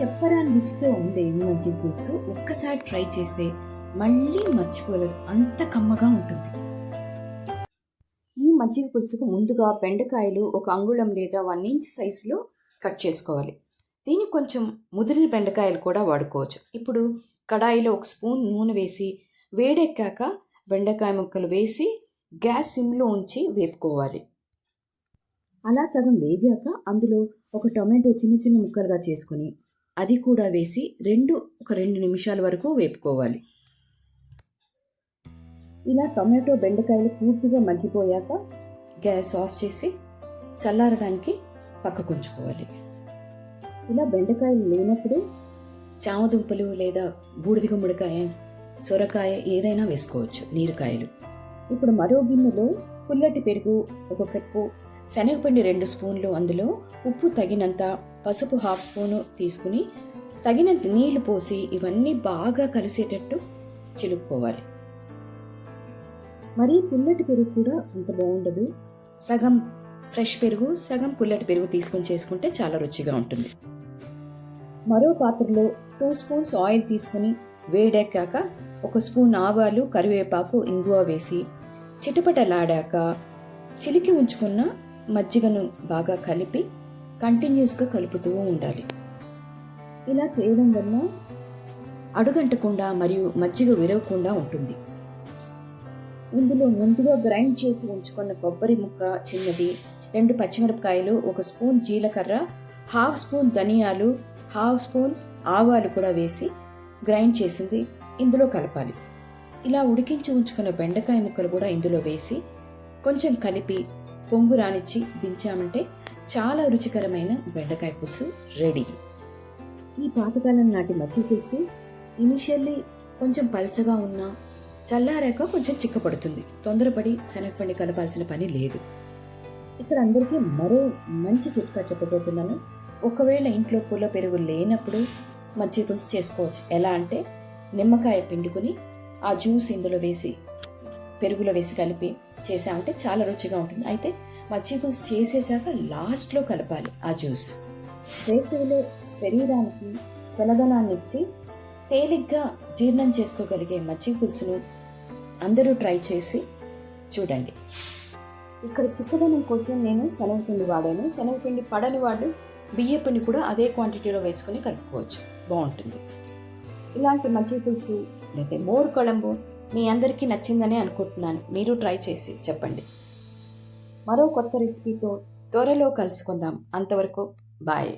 చెప్పరాని రుచితో ఉండే ఈ మజ్జిగ పులుసు ఒక్కసారి ట్రై చేస్తే మళ్ళీ మర్చిపోలేరు. అంత కమ్మగా ఉంటుంది. ఈ మజ్జిగ పులుసుకు ముందుగా బెండకాయలు ఒక అంగుళం లేదా వన్ ఇంచ్ సైజులో కట్ చేసుకోవాలి. దీనికి కొంచెం ముదిరిన బెండకాయలు కూడా వాడుకోవచ్చు. ఇప్పుడు కడాయిలో ఒక స్పూన్ నూనె వేసి వేడెక్కాక బెండకాయ ముక్కలు వేసి గ్యాస్ సిమ్లో ఉంచి వేపుకోవాలి. అలా సగం వేగాక అందులో ఒక టొమాటో చిన్న చిన్న ముక్కలుగా చేసుకొని అది కూడా వేసి రెండు ఒక రెండు నిమిషాల వరకు వేపుకోవాలి. ఇలా టొమాటో బెండకాయలు పూర్తిగా మగ్గిపోయాక గ్యాస్ ఆఫ్ చేసి చల్లారడానికి పక్కకు ఉంచుకోవాలి. ఇలా బెండకాయలు లేనప్పుడు చామదుంపలు లేదా బూడిద గుమ్మడికాయ సొరకాయ ఏదైనా వేసుకోవచ్చు నీరుకాయలు. ఇప్పుడు మరో గిన్నెలో పుల్లటి పెరుగు ఒక కప్పు శనగపిండి రెండు స్పూన్లు అందులో ఉప్పు తగినంత పసుపు హాఫ్ స్పూను తీసుకుని తగినంత నీళ్ళు పోసి ఇవన్నీ బాగా కలిసేటట్టు చిలుక్కోవాలి. మరీ పుల్లటి పెరుగు కూడా అంత బాగుండదు. సగం ఫ్రెష్ పెరుగు సగం పుల్లటి పెరుగు తీసుకొని చేసుకుంటే చాలా రుచిగా ఉంటుంది. మరో పాత్రలో టూ స్పూన్స్ ఆయిల్ తీసుకుని వేడెక్కాక ఒక స్పూన్ ఆవాలు కరివేపాకు ఇంగువ వేసి చిటపటలాడాక చిలికి ఉంచుకున్న మజ్జిగను బాగా కలిపి కంటిన్యూస్గా కలుపుతూ ఉండాలి. ఇలా చేయడం వల్ల అడుగంటకుండా మరియు మజ్జిగ విరవకుండా ఉంటుంది. ఇందులో ముందుగా గ్రైండ్ చేసి ఉంచుకున్న కొబ్బరి ముక్క చిన్నది రెండు పచ్చిమిరపకాయలు ఒక స్పూన్ జీలకర్ర హాఫ్ స్పూన్ ధనియాలు హాఫ్ స్పూన్ ఆవాలు కూడా వేసి గ్రైండ్ చేసింది ఇందులో కలపాలి. ఇలా ఉడికించి ఉంచుకున్న బెండకాయ ముక్కలు కూడా ఇందులో వేసి కొంచెం కలిపి పొంగు రానిచ్చి దించామంటే చాలా రుచికరమైన బెండకాయ పులుసు రెడీ. ఈ పాతకాలం నాటి మజ్జిగ పులుసు ఇనిషియల్లీ కొంచెం పలచగా ఉన్నా చల్లారాక కొంచెం చిక్కపడుతుంది. తొందరపడి శనగపండి కలపాల్సిన పని లేదు. ఇక్కడ అందరికీ మరో మంచి చిట్కా చెప్పబోతున్నాను. ఒకవేళ ఇంట్లో పుల్ల పెరుగు లేనప్పుడు మజ్జిగ పులుసు చేసుకోవచ్చు. ఎలా అంటే నిమ్మకాయ పిండుకొని ఆ జ్యూస్ ఇందులో వేసి పెరుగులో వేసి కలిపి చేసామంటే చాలా రుచిగా ఉంటుంది. అయితే పులుసు చేసేసాక లాస్ట్లో కలపాలి ఆ జ్యూస్. వేసవిలో శరీరానికి చలదనాన్ని ఇచ్చి తేలిగ్గా జీర్ణం చేసుకోగలిగే మజ్జిగ పులుసును అందరూ ట్రై చేసి చూడండి. ఇక్కడ చిక్కదనం కోసం నేను శనగపిండి వాడాను. శనగపిండి పడని వాళ్ళు బియ్యపిండి కూడా అదే క్వాంటిటీలో వేసుకొని కలుపుకోవచ్చు. బాగుంటుంది. ఇలాంటి మజ్జిగ పులుసు మోర్ కొళంబు మీ అందరికీ నచ్చిందని అనుకుంటున్నాను. మీరు ట్రై చేసి చెప్పండి. మరో కొత్త రెసిపీతో త్వరలో కలుసుకుందాం. అంతవరకు బాయ్